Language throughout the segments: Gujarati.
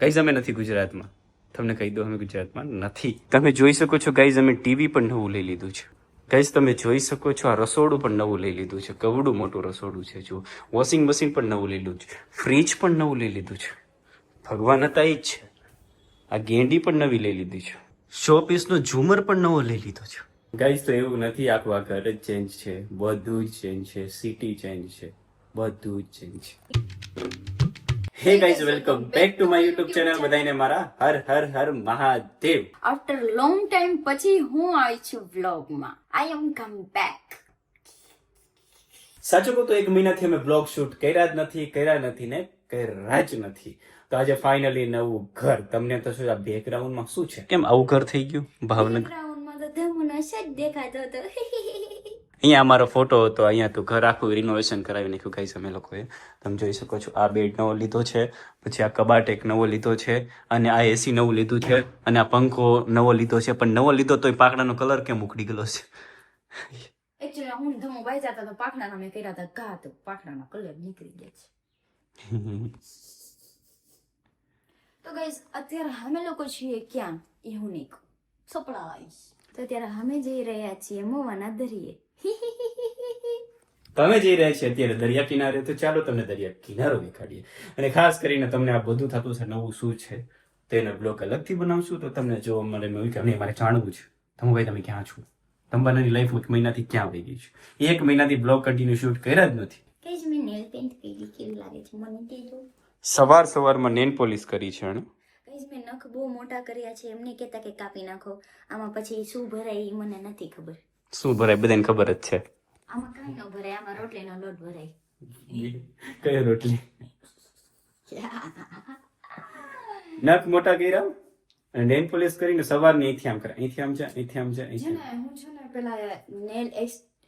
ગાઈઝ અમે નથી ગુજરાતમાં. તમને કહી દો અમે ગુજરાતમાં નથી. તમે જોઈ શકો છો ગાઈઝ અમે ટીવી પણ નવું લઈ લીધું છે. ગાઈઝ તમે જોઈ શકો છો આ રસોડું પણ નવું લઈ લીધું છે. કવડું મોટું રસોડું છે જો વોશિંગ મશીન પણ નવું લઈ લીધું છે. ફ્રીજ પણ નવું લઈ લીધું છે. ભગવાન હતા એ જ છે. આ ગેંડી પણ નવી લઈ લીધી છે. શો પીસનો ઝુમર પણ નવો લઈ લીધો છે. ગાઈઝ તો એવું નથી આખું આ ઘર જ ચેન્જ છે. બધું જ ચેન્જ છે. સિટી ચેન્જ છે. બધું જ change hey guys welcome back to my YouTube channel બધાને મારા Har Har Har Mahadev. After long time પછી હું આવી છું વ્લોગમાં આઈ એમ કમ બેક સાચું કહું તો એક મહિનાથી અમે બ્લોગ શૂટ કર્યા જ નથી કર્યા નથી ને કર્યા જ નથી. તો આજે ફાઇનલી નવું ઘર. તમને તો શું આ બેકગ્રાઉન્ડમાં શું છે? કેમ આવું ઘર થઈ ગયું? ભાવનગર બેકગ્રાઉન્ડમાં તો ધમુનો જ દેખાતો હતો. અહીંયા અમારો ફોટો હતો અહીંયા તો ઘર આખું રિનોવેશન કરાવી નાખ્યું. ગાઈસ અમે લોકોએ. તમે જોઈ શકો છો આ બેડ નવો લીધો છે પછી આ કબાટ એક નવો લીધો છે અને આ એસી નવું લીધું છે અને આ પંખો નવો લીધો છે પણ નવો લીધો તોય પાકડાનો કલર કેમ ઉખડી ગયેલો છે? એકચ્યુઅલી હું ધમો બાઈ જતા તો પાખડાના મેં કર્યા હતા ઘા તો પાકડાનો કલર નીકળી ગયા છે. તો ગાઈઝ અત્યારે અમે લોકો છીએ ક્યાં? યુનિક સરપ્રાઈઝ તો ત્યારે અમે જઈ રહ્યા છીએ મોવાના દરિયે. તમે જઈ રહ્યા છીએ અત્યારે દરિયા કિનારે તો ચાલો તમને દરિયા કિનારો દેખાડીએ. અને ખાસ કરીને તમને આ બધું થતું છે નવું શું છે તેનો બ્લોગ અલગથી બનાવશું. તો તમને જોવા મળે મેં કે મારે જાણવું છે. તમે ભાઈ તમે ક્યાં છો? તમારી લાઈફ એક મહિનાથી ક્યાં વહી ગઈ છે? એક મહિનાથી બ્લોગ કન્ટિન્યુ શૂટ કર્યા જ નથી. મને સવાર સવારમાં નેન પોલિશ કરી છે કઈ મેં નખ બહુ મોટા કર્યા છે એમને કહેતા કે કાપી નાખો. આમાં પછી શું ભરાય એ મને નથી ખબર. શું ભરાય? બધાને ખબર જ છે. આમાં કઈ ન ભરાય આમાં રોટલીનો લોટ ભરાય. કઈ રોટલી? નખ મોટા કર્યા? અને નેન પોલિશ કરીને સવારની અહીંથી આમ કરે અહીંથી આમ છે અહીંથી આમ છે હું છે ને પેલા નેલ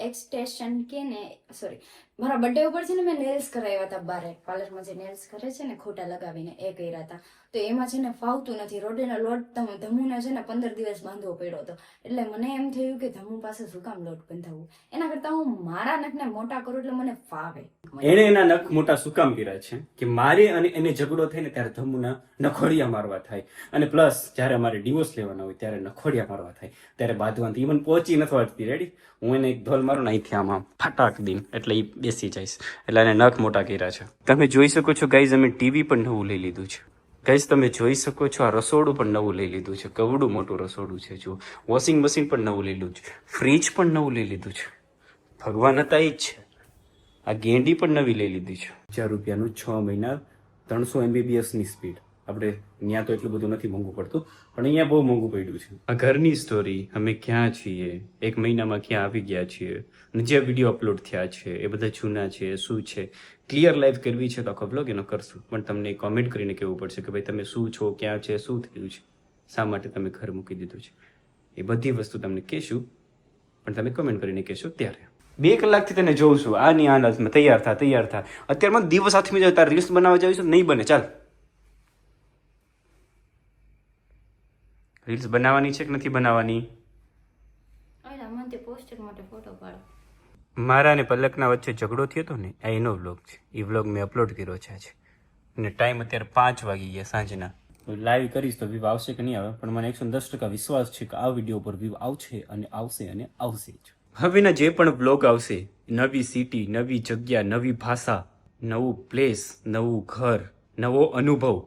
એક્સટેશન કે ને સોરી મારા બર્થડે ઉપર છે ને મેં નેલ્સ કરાવ્યા હતા બારે. પાર્લરમાં જે નેલ્સ કરે છે ને, ખોટા લગાવીને એ કર્યા હતા. તો એમાં છે ને ફાવતું નથી. રોડેનો લોટ ધમુને છે ને પંદર દિવસ બાંધવો પડ્યો હતો. એટલે મને એમ થયું કે ધમુ પાસે શું કામ લોટ બંધાવવું એના કરતા હું મારા નખને મોટા કરું એટલે મને ફાવે. એણે એના નખ મોટા શું કામ કર્યા છે? કે મારે અને એને ઝઘડો થાય ને ત્યારે ધમુના નખોડિયા મારવા થાય. અને પ્લસ જ્યારે અમારે ડિવોર્સ લેવાના હોય ત્યારે નખોડિયા મારવા થાય. ત્યારે બાંધવાથી ઇવન પહોંચી નથી વાળતી. રેડી હું એને એક ધોલ મારું ને અહીંથી આમ ફટાક દીન એટલે એ બેસી જઈશ એટલે એને નખ મોટા કર્યા છે. તમે જોઈ શકો છો ગાઈઝ અમે ટીવી પણ નવું લઈ લીધું છે. ગાઈઝ તમે જોઈ શકો છો, આ રસોડું પણ નવું લઈ લીધું છે. કવડું મોટું રસોડું છે જો વોશિંગ મશીન પણ નવું લઈ લીધું છે. ફ્રીજ પણ નવું લઈ લીધું છે. ભગવાન હતા એ જ છે. આ ગેંડી પણ નવી લઈ લીધી છે. ચાર રૂપિયાનું છ મહિના ત્રણસો એમબીબીએસની સ્પીડ આપણે ત્યાં તો એટલું બધું નથી મોંઘું પડતું પણ અહીંયા બહુ મોંઘું પડ્યું છે. આ ઘરની સ્ટોરી અમે ક્યાં છીએ? એક મહિનામાં ક્યાં આવી ગયા છીએ? અને જે વીડિયો અપલોડ થયા છે એ બધા જૂના છે શું છે? ક્લિયર લાઈફ કરવી છે તો આખો બ્લોગ એનો કરશું. પણ તમને કોમેન્ટ કરીને કહેવું પડશે કે ભાઈ તમે શું છો ક્યાં છે શું થયું છે? શા માટે તમે ઘર મૂકી દીધું છે? એ બધી વસ્તુ તમને કહેશું પણ તમે કમેન્ટ કરીને કહેશો ત્યારે. બે કલાકથી તને જોઉં છું. આ ની હાલતમાં તૈયાર થા તૈયાર થા. અત્યારમાં દિવસ હાથમાં જાય તારે રીલ્સ બનાવવા જાવ છું? નહીં બને. ચાલ. રીલ્સ બનાવવાની છે કે નથી બનાવવાની? અલા મને તે પોસ્ટર માટે ફોટો પાડો. મારા અને પલકના વચ્ચે ઝઘડો થયો હતો ને આ એનો વ્લોગ છે. એ વ્લોગ મેં અપલોડ કર્યો છે આજે. અને ટાઈમ અત્યારે પાંચ વાગી ગયા સાંજના. લાઈવ કરીશ તો વ્યૂ આવશે કે નહીં આવે? પણ મને એકસો દસ ટકા વિશ્વાસ છે કે આ વીડિયો પર વ્યૂ આવશે અને આવશે અને આવશે જ. હવેના જે પણ બ્લોગ આવશે નવી સિટી નવી જગ્યા નવી ભાષા નવું પ્લેસ નવું ઘર નવો અનુભવ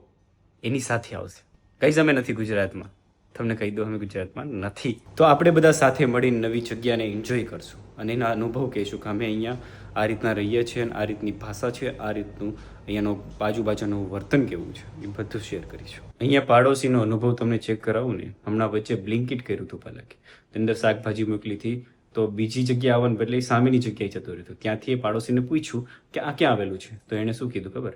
એની સાથે આવશે. કઈ અમે નથી ગુજરાતમાં? તમને કહી દઉં અમે ગુજરાતમાં નથી. તો આપણે બધા સાથે મળીને નવી જગ્યાને એન્જોય કરશું. અને એના અનુભવ કહીશું કે અમે અહીંયા આ રીતના રહીએ છીએ અને આ રીતની ભાષા છે, આ રીતનું અહીંયાનો બાજુ બાજુનું વર્તન કેવું છે, એ બધું શેર કરીશું. અહીંયા પાડોશીનો અનુભવ તમને ચેક કરાવું ને. હમણાં વચ્ચે બ્લિંકિટ કર્યું હતું પહેલાં અંદર શાકભાજી મોકલી હતી, તો બીજી જગ્યાએ આવવાનું બદલે એ સામેની જગ્યાએ જતો રહ્યો ત્યાંથી એ પાડોશીને પૂછ્યું કે આ ક્યાં આવેલું છે? તો એણે શું કીધું ખબર?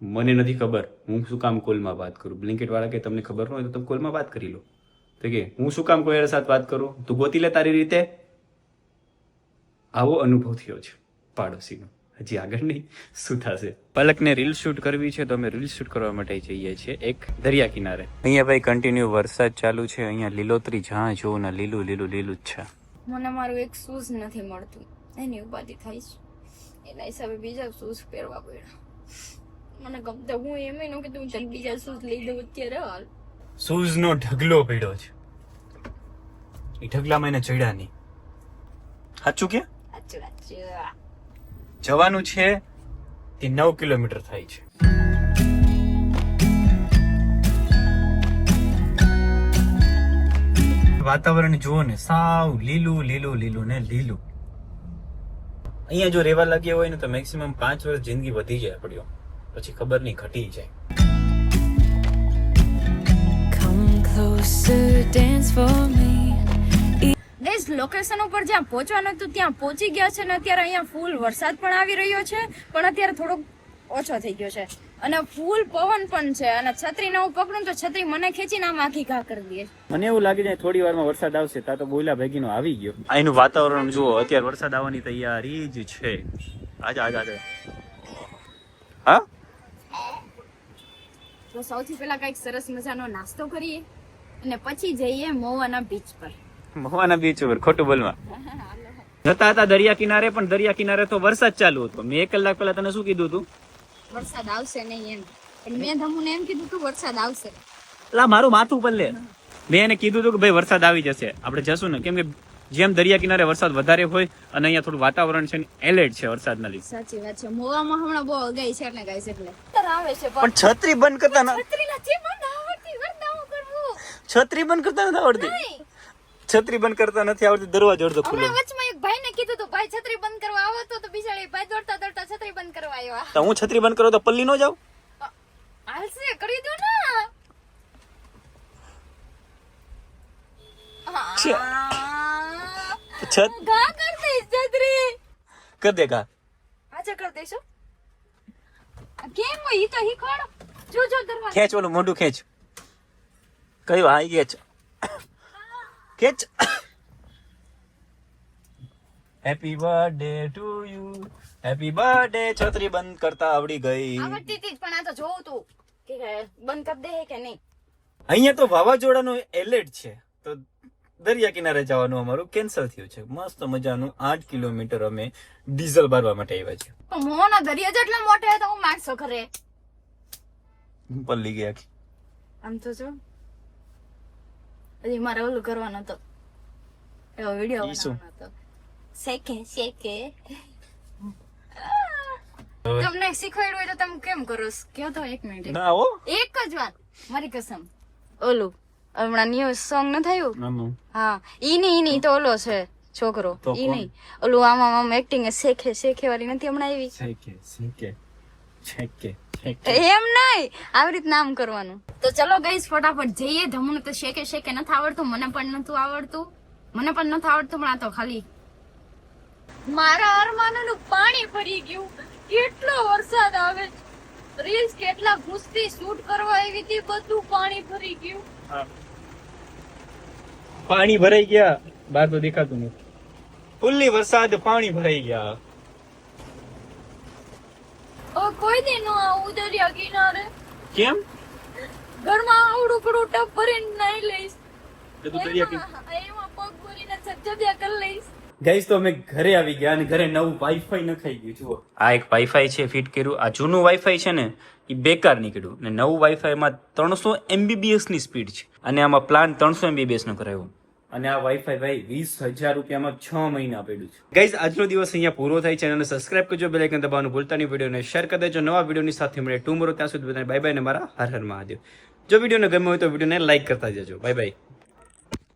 મને નથી ખબર. હું શું કામ કોલમાં વાત કરું? બ્લિંકેટ વાળા કે તમને ખબર ન હોય તો તમે કોલમાં વાત કરી લો. તો કે હું શું કામ કોઈ સાથે વાત કરું? તું ગોતી લે તારી રીતે. આવો અનુભવ થયો છે પાડોશીનો. હજી આગળ નહીં શું થશે? પલકને રીલ શૂટ કરવી છે તો અમે રીલ શૂટ કરવા માટે જઈએ છીએ એક દરિયા કિનારે. અહીંયા ભાઈ કન્ટિન્યુ વરસાદ ચાલુ છે અહીંયા લીલોતરી જ્યાં જોવું ને લીલું લીલું લીલું જ છે. મને મારું એક શૂઝ નથી મળતું. એની ઉપાધિ થાય છે. એના હિસાબે બીજા શૂઝ પહેરવા પડ્યા. મને ગમતા હું એમ નું તું ચાલ બીજા શૂઝ લઈ દઉં અત્યારે હાલ. શૂઝ નો ઢગલો પડ્યો છે. એ ઢગલામાં એને ચડ્યા નહીં. સાચું કે? જવાનું છે તે નવ કિલોમીટર થાય છે. વાતાવરણ જુઓ ને સાવ લીલું લીલું લીલું ને લીલું. અહીંયા જો રહેવા લાગ્યા હોય ને તો મેક્સિમમ પાંચ વર્ષ જિંદગી વધી જાય પડ્યો પછી ખબર નહીં ઘટી જાય. ગાઈઝ લોકેશન ઉપર જ્યાં પહોંચવાનું હતું ત્યાં પહોંચી ગયા છે ને અત્યારે અહીંયા ફૂલ વરસાદ પણ આવી રહ્યો છે પણ અત્યારે થોડોક ઓછો થઈ ગયો છે. અને ફૂલ પવન પણ છે અને છત્રી ને હું પકડું તો છત્રી મને ખેંચીને આમ આખી ઘા કરી દે મને એવું લાગે છે થોડી વારમાં વરસાદ આવશે તા તો બોયલા ભેગીનો આવી ગયો. અહીંનું વાતાવરણ જુઓ અત્યારે વરસાદ આવવાની તૈયારી જ છે. આજા આજા આજા. હા? તો સૌથી પહેલા કંઈક સરસ મજાનો નાસ્તો કરીએ. અને પછી જઈએ મોવાના બીચ પર. મોવાના બીચ ઉપર ખોટું બોલવા. જતા હતા દરિયા કિનારે પણ દરિયા કિનારે તો વરસાદ ચાલુ હતો. મેં એક કલાક પહેલા તને શું કીધું હતું વરસાદ આવશે નહીં એમ. પણ મેં તમને એમ કીધું કે વરસાદ આવશે. લા મારું માથું પર લે. મેં એને કીધું હતું કે ભાઈ વરસાદ આવી જશે. આપણે જશું ને. કેમ કે જેમ દરિયા કિનારે વરસાદ વધારે હોય અને અહીંયા થોડું વાતાવરણ છે એલર્ટ છે વરસાદના લીધે. સાચી વાત છે. મોવામાં હમણાં બહુ અગાઈ છે એટલે ગાઈસ એટલે. આવે છે પણ છત્રી બંધ કરતા ના છત્રી નથી મને આવડતી વર્તાવ કરવું છત્રી બંધ કરતા નથી આવડતી? છત્રી બંધ કરતા નથી આવડતી દરવાજો અડધો ખુલ્લો. વચમાં એક ભાઈને કીધું તો ભાઈ છત્રી બંધ કરવા આવો તો તો બિચારી ભાઈ દોડતા દોડતા છત્રી બંધ કરવા આવ્યા. તો હું છત્રી બંધ કરો તો પલ્લી નો જાઉં? હાલશે કરી દો ને. છત ગા કર દે છત્રી. કર દે ગા પાછા કર દેશો કેમ હોય ઈ તો શીખવાડો. જો જો દરવાજો. ખેંચ ઓલું મોઢું ખેંચ. કયું? હા ખેંચ ખેંચ happy birthday to you happy birthday છત્રી બંધ કરતા આવડી ગઈ. આવડતી હતી પણ આ તો જોઉં તું. કે બંધ કરી દે કે નહીં? અહીંયા તો વાવાઝોડાનો એલર્ટ છે. તો દરિયા કિનારે જવાનું અમારું કેન્સલ થયું છે. મસ્ત મજાનું આઠ કિલોમીટર અમે ડીઝલ ભરવા માટે આવ્યા છે મોનો દરિયા જેટલો મોટો તો હું માણસો ખરે? પલ્લી ગયા આમ તો જો. હજી મારે ઓલું કરવાનો હતો. એવો વીડિયો? બનાવવાનો હતો. શેકે શેકે. તમને શીખવાડ્યું હોય તો તમે કેમ કરો? કયો તો એક મિનિટ ના હો. એક જ વાત. મારી કસમ. ઓલું હમણાં ન્યૂ સોંગ ન થયું? હા. ઈ નહીં ઈ નહીં તો ઓલો છે છોકરો. ઈ? નહીં. ઓલું આમાં આમ એક્ટિંગ શેખે શેખે વાળી નથી હમણાં આવી શેખે શેખે છેકે એમ નહીં આવી રીતના આમ કરવાનું. તો ચલો ગઈસ ફટાફટ જઈએ. ધમુને તો શેકે શેકે નથી આવડતું મને પણ નતું આવડતું. મને પણ નથી આવડતું પણ આ તો ખાલી મારા અરમાનનું પાણી ભરી ગયું. કેટલો વરસાદ આવે. રીલ્સ કેટલા ઘૂસતી શૂટ કરવા આવી હતી બધું પાણી ભરી ગયું. પાણી ભરાઈ ગયા. બહાર તો દેખાતું નથી. ફૂલ્લી વરસાદ પાણી ભરાઈ ગયા. કોઈ દે નો આવું દરિયા કિનારે. કેમ? ઘરમાં આવડું પડું ટપ ભરીને નાઈ લઈશ. તો તું દરિયા કિન- એમાં પગ ભરીને સજ્જદ્યા કરી લઈશ. ગાઈસ તો અમે ઘરે આવી ગયા અને ઘરે નવું વાઈફાઈ નખાઈ ગયું જુઓ. આ એક વાઈફાઈ છે ફિટ કર્યું. આ જૂનું વાઈફાઈ છે ને એ બેકાર નીકળ્યું. ને નવું વાઈફાઈમાં ત્રણસો એમબીબીએસની સ્પીડ છે. અને આમાં પ્લાન ત્રણસો એમબીબીએસ નો કરાયો. અને આ વાઈફાઈ ભાઈ વીસ હજાર રૂપિયામાં છ મહિના પડ્યું છે. ગાઈઝ આજનો દિવસ અહીંયા પૂરો થાય છે અને સબસ્ક્રાઇબ કરજો બેલ આઇકન દબાવવાનું ભૂલતા નહીં. વિડીયોને શેર કરી દેજો. નવા વિડીયોની સાથે મળે ટુમરો ત્યાં સુધી બધાને બાય બાય ને મારા હર હર મહાદેવ. જો વિડીયોને ગમ્યો હોય તો વિડીયોને લાઈક કરતા જજો. Bye bye